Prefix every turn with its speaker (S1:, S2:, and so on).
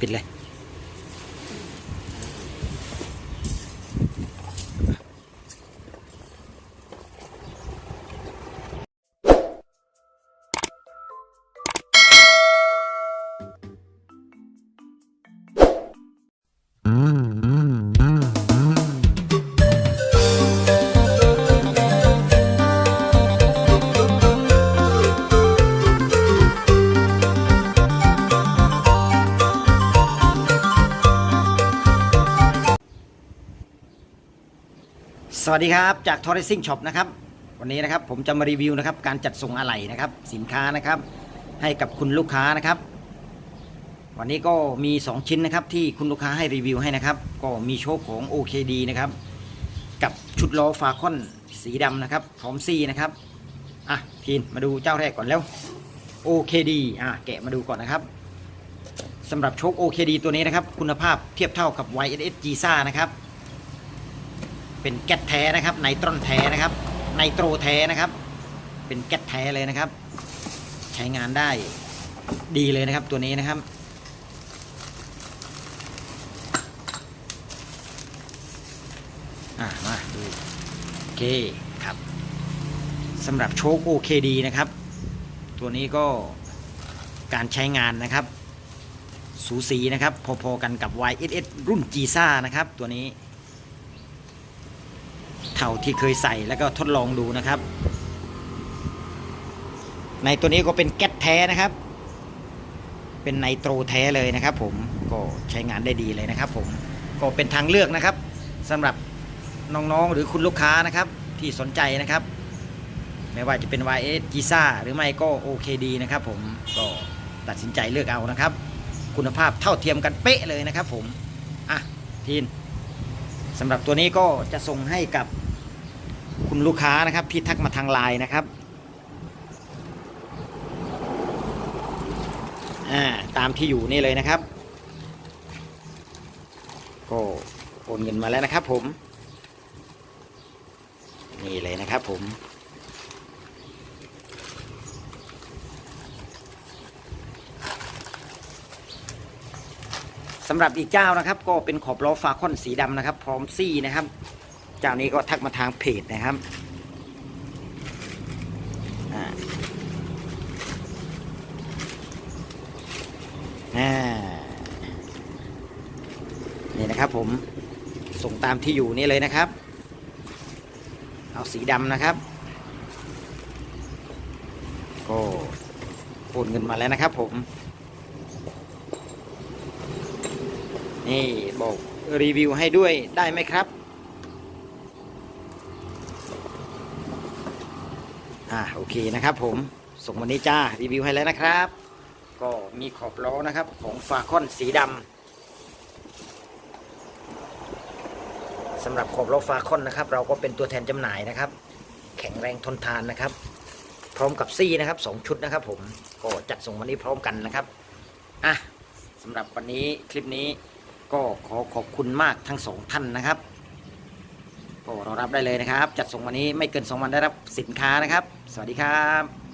S1: ปิดเลย สวัสดีครับ จาก t o r r e s i n g Shop นะครับวันนี้นะครับผมจะมารีวิวนะครับการจัดส่งอะไหล่นะครับสินค้านะครับให้กับคุณลูกค้านะครับ วันนี้ก็มี 2 ชิ้นนะครับที่คุณลูกค้าให้รีวิวให้นะครับ ก็มีโชคของ OKD นะครับกับชุดล้อฟาคอนสีดำนะครับพร้อมซีนะครับอะทีนมาดูเจ้าแรกก่อนแล้ว OKD อะแกะมาดูก่อนนะครับสำหรับโชค OKD ตัวนี้นะครับ คุณภาพเทียบเท่ากับ YSS g s a นะครับ เป็นแก๊สแท้นะครับไนตรอนแท้นะครับไนโตรแท้นะครับ เป็นแก๊สแท้เลยนะครับ ใช้งานได้ดีเลยนะครับตัวนี้นะครับ อะมาดูโอเคครับสำหรับโชค OKD นะครับ ตัวนี้ก็การใช้งานนะครับ สูสีนะครับ พอๆกันกับ YSS รุ่น g s a นะครับ ตัวนี้ เท่าที่เคยใส่แล้วก็ทดลองดูนะครับ ในตัวนี้ก็เป็นแก๊สแท้นะครับ เป็นไนโตรแท้เลยนะครับ ผมก็ใช้งานได้ดีเลยนะครับ ผมก็เป็นทางเลือกนะครับสำหรับน้องๆหรือคุณลูกค้านะครับ ที่สนใจนะครับ ไม่ว่าจะเป็น YS g i s a หรือไม่ก็ OKD นะครับ ผมก็ตัดสินใจเลือกเอานะครับ คุณภาพเท่าเทียมกันเป๊ะเลยนะครับ ผมอะทีนสำหรับตัวนี้ก็จะส่งให้กับ คุณลูกค้านะครับที่ทักมาทางไลน์นะครับอ่าตามที่อยู่นี่เลยนะครับ ก็โอนเงินมาแล้วนะครับ ผม นี่เลยนะครับ ผมสำหรับอีกเจ้านะครับ ก็เป็นขอบล้อฟาคอนสีดำนะครับ พร้อมซี่นะครับ เจ้านี้ก็ทักมาทางเพจนะครับนี่นะครับผมส่งตามที่อยู่นี่เลยนะครับ เอาสีดำนะครับ ก็โอนเงินมาแล้วนะครับผม นี่บอกรีวิวให้ด้วยได้ไหมครับ อ่าโอเคนะครับผมส่งวันนี้จ้ารีวิวให้แล้วนะครับ ก็มีขอบล้อนะครับของฟาคอนสีดำสำหรับขอบล้อฟาคอนนะครับ เราก็เป็นตัวแทนจำหน่ายนะครับ แข็งแรงทนทานนะครับ พร้อมกับซี่นะครับสองชุดนะครับ ผมก็จัดส่งวันนี้พร้อมกันนะครับอะสำหรับวันนี้คลิปนี้ก็ขอขอบคุณมากทั้งสองท่านนะครับ ก็รอรับได้เลยนะครับ จัดส่งวันนี้ไม่เกิน2วันได้รับสินค้านะครับ สวัสดีครับ